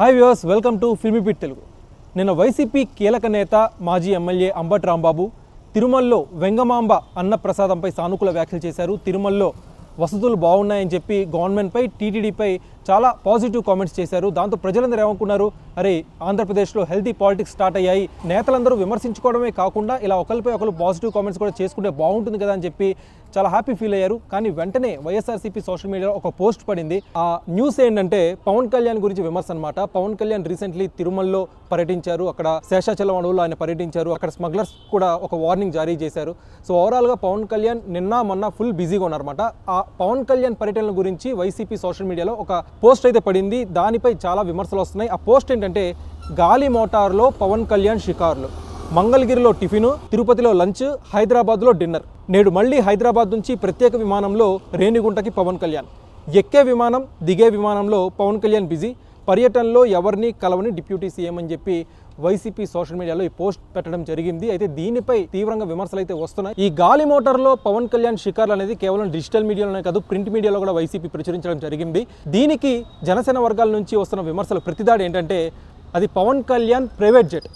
Hi viewers welcome to Filmibeat Telugu. నిన్న YCP కీలక నేత మాజీ ఎమ్మెల్యే అంబట్ రాంబాబు తిరుమలలో వెంగమాంబ అన్నప్రసాదంపై సానుకూల వ్యాఖ్యలు చేశారు. తిరుమలలో వసతులు బాగున్నాయని చెప్పి గవర్నమెంట్పై టీటీడీపై చాలా పాజిటివ్ కామెంట్స్ చేశారు. దాంతో ప్రజలందరూ ఏమనుకున్నారు? అరే ఆంధ్రప్రదేశ్లో హెల్తీ పాలిటిక్స్ స్టార్ట్ అయ్యాయి. నేతలందరూ విమర్శించుకోవడమే కాకుండా ఇలా ఒకరిపై ఒకరు పాజిటివ్ కామెంట్స్ కూడా చేసుకుంటే బాగుంటుంది కదా అని చెప్పి చాలా హ్యాపీ ఫీల్ అయ్యారు. కానీ వెంటనే వైఎస్ఆర్సీపీ సోషల్ మీడియాలో ఒక పోస్ట్ పడింది. ఆ న్యూస్ ఏంటంటే పవన్ కళ్యాణ్ గురించి విమర్శ అనమాట పవన్ కళ్యాణ్ రీసెంట్లీ తిరుమలలో పర్యటించారు. అక్కడ శేషాచలం అడవుల్లో ఆయన పర్యటించారు. అక్కడ స్మగ్లర్స్ కూడా ఒక వార్నింగ్ జారీ చేశారు. సో ఓవరాల్గా పవన్ కళ్యాణ్ నిన్న మొన్న ఫుల్ బిజీగా ఉన్నారన్నమాట. ఆ పవన్ కళ్యాణ్ పర్యటనల గురించి వైసీపీ సోషల్ మీడియాలో ఒక పోస్ట్ అయితే పడింది. దానిపై చాలా విమర్శలు వస్తున్నాయి. ఆ పోస్ట్ ఏంటంటే గాలి మోటార్లో పవన్ కళ్యాణ్ షికార్లు. మంగళగిరిలో టిఫిను తిరుపతిలో లంచ్ హైదరాబాద్లో డిన్నర్. నేడు మళ్ళీ హైదరాబాద్ నుంచి ప్రత్యేక విమానంలో రేణిగుంటకి పవన్ కళ్యాణ్. ఎక్కే విమానం దిగే విమానంలో పవన్ కళ్యాణ్ బిజీ. పర్యటనలో ఎవరిని కలవని డిప్యూటీ సీఎం అని చెప్పి వైసీపీ సోషల్ మీడియాలో ఈ పోస్ట్ పెట్టడం జరిగింది. అయితే దీనిపై తీవ్రంగా విమర్శలు అయితే వస్తున్నాయి. ఈ గాలి మోటార్లో పవన్ కళ్యాణ్ షికార్లు అనేది కేవలం డిజిటల్ మీడియాలోనే కాదు ప్రింట్ మీడియాలో కూడా వైసీపీ ప్రచురించడం జరిగింది. దీనికి జనసేన వర్గాల నుంచి వస్తున్న విమర్శలు ప్రతిదాడి ఏంటంటే అది పవన్ కళ్యాణ్ ప్రైవేట్ జెట్.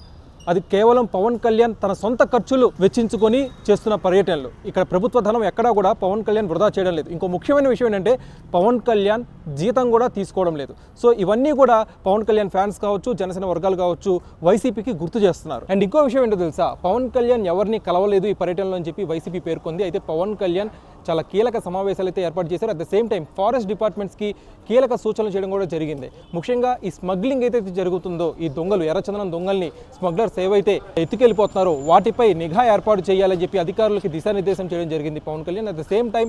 అది కేవలం పవన్ కళ్యాణ్ తన సొంత ఖర్చులు వెచ్చించుకొని చేస్తున్న పర్యటనలు. ఇక్కడ ప్రభుత్వ ధనం ఎక్కడా కూడా పవన్ కళ్యాణ్ వృధా చేయడం లేదు. ఇంకో ముఖ్యమైన విషయం ఏంటంటే పవన్ కళ్యాణ్ జీతం కూడా తీసుకోవడం లేదు. సో ఇవన్నీ కూడా పవన్ కళ్యాణ్ ఫ్యాన్స్ కావచ్చు జనసేన వర్గాలు కావచ్చు వైసీపీకి గుర్తు చేస్తున్నారు. అండ్ ఇంకో విషయం ఏంటో తెలుసా? పవన్ కళ్యాణ్ ఎవరిని కలవలేదు ఈ పర్యటనలో అని చెప్పి వైసీపీ పేర్కొంది. అయితే పవన్ కళ్యాణ్ చాలా కీలక సమావేశాలు అయితే ఏర్పాటు చేశారు. At the same time forest డిపార్ట్మెంట్స్కి కీలక సూచనలు చేయడం కూడా జరిగింది. ముఖ్యంగా ఈ స్మగ్లింగ్ ఏదైతే జరుగుతుందో ఈ దొంగలు ఎర్రచందనం దొంగల్ని స్మగ్లర్స్ ఏవైతే ఎత్తుకెళ్ళిపోతున్నారో వాటిపై నిఘా ఏర్పాటు చేయాలని చెప్పి అధికారులకి దిశానిర్దేశం చేయడం జరిగింది Pawan Kalyan. At the same time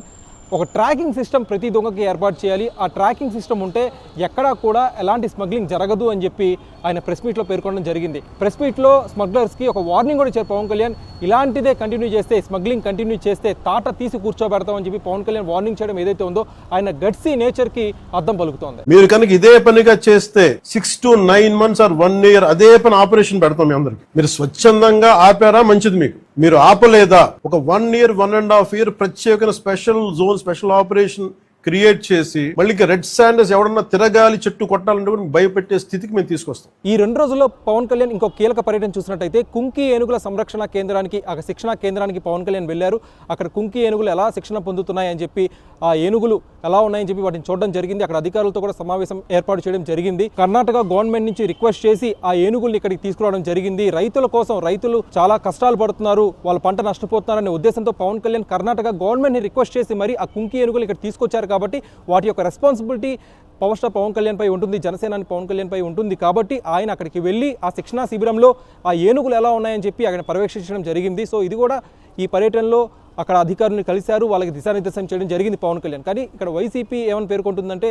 ఒక ట్రాకింగ్ సిస్టమ్ ప్రతి దొంగకి ఏర్పాటు చేయాలి. ఆ ట్రాకింగ్ సిస్టమ్ ఉంటే ఎక్కడా కూడా ఎలాంటి స్మగ్లింగ్ జరగదు అని చెప్పి ఆయన ప్రెస్ మీట్లో పేర్కొనడం జరిగింది. ప్రెస్ మీట్లో స్మగ్లర్స్కి ఒక వార్నింగ్ కూడా ఇచ్చారు పవన్ కళ్యాణ్. ఇలాంటిదే కంటిన్యూ చేస్తే స్మగ్లింగ్ కంటిన్యూ చేస్తే తాట తీసి కూర్చోబెడతామని చెప్పి పవన్ కళ్యాణ్ వార్నింగ్ చేయడం ఏదైతే ఉందో ఆయన గడ్సీ నేచర్కి అర్థం పలుకుతోంది. మీరు కనుక ఇదే పనిగా చేస్తే six to nine months or one year అదే పని ఆపరేషన్ పెడతాం మీ అందరికి. మీరు స్వచ్ఛందంగా ఆపారా? మంచిది మీకు. మీరు ఆపలేదా? ఒక one year one and half year ప్రత్యేకమైన special zone special operation create చేసి మళ్ళీ రెడ్ శాండర్స్ ఎవడన్నా తిరగాలి చెట్టు కొట్టాలంటే కూడా భయపెట్టే స్థితికి మేము తీసుకొస్తాం. ఈ రెండు రోజుల్లో పవన్ కళ్యాణ్ ఇంకో కీలక పర్యటన చూసినట్టయితే కుంకి ఏనుగుల సంరక్షణ కేంద్రానికి ఆ శిక్షణ కేంద్రానికి పవన్ కళ్యాణ్ వెళ్ళారు. అక్కడ కుంకి ఏనుగులు ఎలా శిక్షణ పొందుతున్నాయని చెప్పి ఆ ఏనుగులు ఎలా ఉన్నాయని చెప్పి వాటిని చూడడం జరిగింది. అక్కడ అధికారులతో కూడా సమావేశం ఏర్పాటు చేయడం జరిగింది. కర్ణాటక గవర్నమెంట్ నుంచి రిక్వెస్ట్ చేసి ఆ ఏనుగుల్ని ఇక్కడికి తీసుకురావడం జరిగింది. రైతుల కోసం రైతులు చాలా కష్టాలు పడుతున్నారు వాళ్ళ పంట నష్టపోతున్నారనే ఉద్దేశంతో పవన్ కళ్యాణ్ కర్ణాటక గవర్నమెంట్ని రిక్వెస్ట్ చేసి మరి ఆ కుంకి ఏనుగులు ఇక్కడ తీసుకొచ్చారు కాబట్టి వాటి యొక్క రెస్పాన్సిబిలిటీ పవర్ స్టార్ పవన్ కళ్యాణ్పై ఉంటుంది జనసేనాని పవన్ కళ్యాణ్పై ఉంటుంది కాబట్టి ఆయన అక్కడికి వెళ్ళి ఆ శిక్షణా శిబిరంలో ఆ ఏనుగులు ఎలా ఉన్నాయని చెప్పి ఆయన పర్యవేక్షించడం జరిగింది. సో ఇది కూడా ఈ పర్యటనలో అక్కడ అధికారులను కలిశారు వాళ్ళకి దిశానిర్దేశం చేయడం జరిగింది పవన్ కళ్యాణ్. కానీ ఇక్కడ వైసీపీ ఏమని పేర్కొంటుందంటే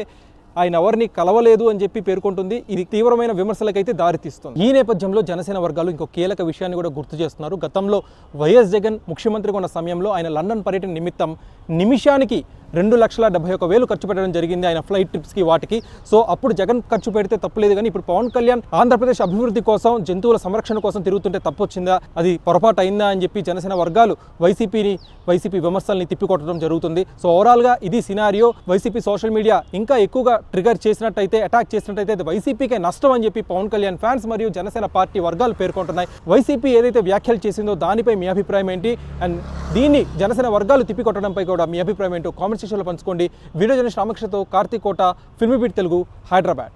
ఆయన ఎవరిని కలవలేదు అని చెప్పి పేర్కొంటుంది. ఇది తీవ్రమైన విమర్శలకైతే దారితీస్తుంది ఈ నేపథ్యంలో జనసేన వర్గాలు ఇంకో కీలక విషయాన్ని కూడా గుర్తు చేస్తున్నారు. గతంలో వైఎస్ జగన్ ముఖ్యమంత్రిగా ఉన్న సమయంలో ఆయన లండన్ పర్యటన నిమిత్తం నిమిషానికి రెండు లక్షల డెబ్బై ఒక వేలు ఖర్చు పెట్టడం జరిగింది ఆయన ఫ్లైట్ ట్రిప్స్కి వాటికి. సో అప్పుడు జగన్ ఖర్చు పెడితే తప్పులేదు కానీ ఇప్పుడు పవన్ కళ్యాణ్ ఆంధ్రప్రదేశ్ అభివృద్ధి కోసం జంతువుల సంరక్షణ కోసం తిరుగుతుంటే తప్పు వచ్చిందా? అది పొరపాటు అయిందా అని చెప్పి జనసేన వర్గాలు వైసీపీని వైసీపీ విమర్శల్ని తిప్పికొట్టడం జరుగుతుంది. సో ఓవరాల్గా ఇది సినారియో వైసీపీ సోషల్ మీడియా ఇంకా ఎక్కువగా ట్రిగర్ చేసినట్టయితే అటాక్ చేసినట్టయితే అది వైసీపీకే నష్టం అని చెప్పి పవన్ కళ్యాణ్ ఫ్యాన్స్ మరియు జనసేన పార్టీ వర్గాలు పేర్కొంటున్నాయి. వైసీపీ ఏదైతే వ్యాఖ్యలు చేసిందో దానిపై మీ అభిప్రాయం ఏంటి? అండ్ దీన్ని జనసేన వర్గాలు తిప్పికొట్టడంపై కూడా మీ అభిప్రాయం ఏంటో కామెంట్ సెక్షన్లో పంచుకోండి. వీడియో జర్నలిస్ట్ రామకృష్ణతో కార్తీక్ కోట ఫిల్మీ బీట్ తెలుగు హైదరాబాద్.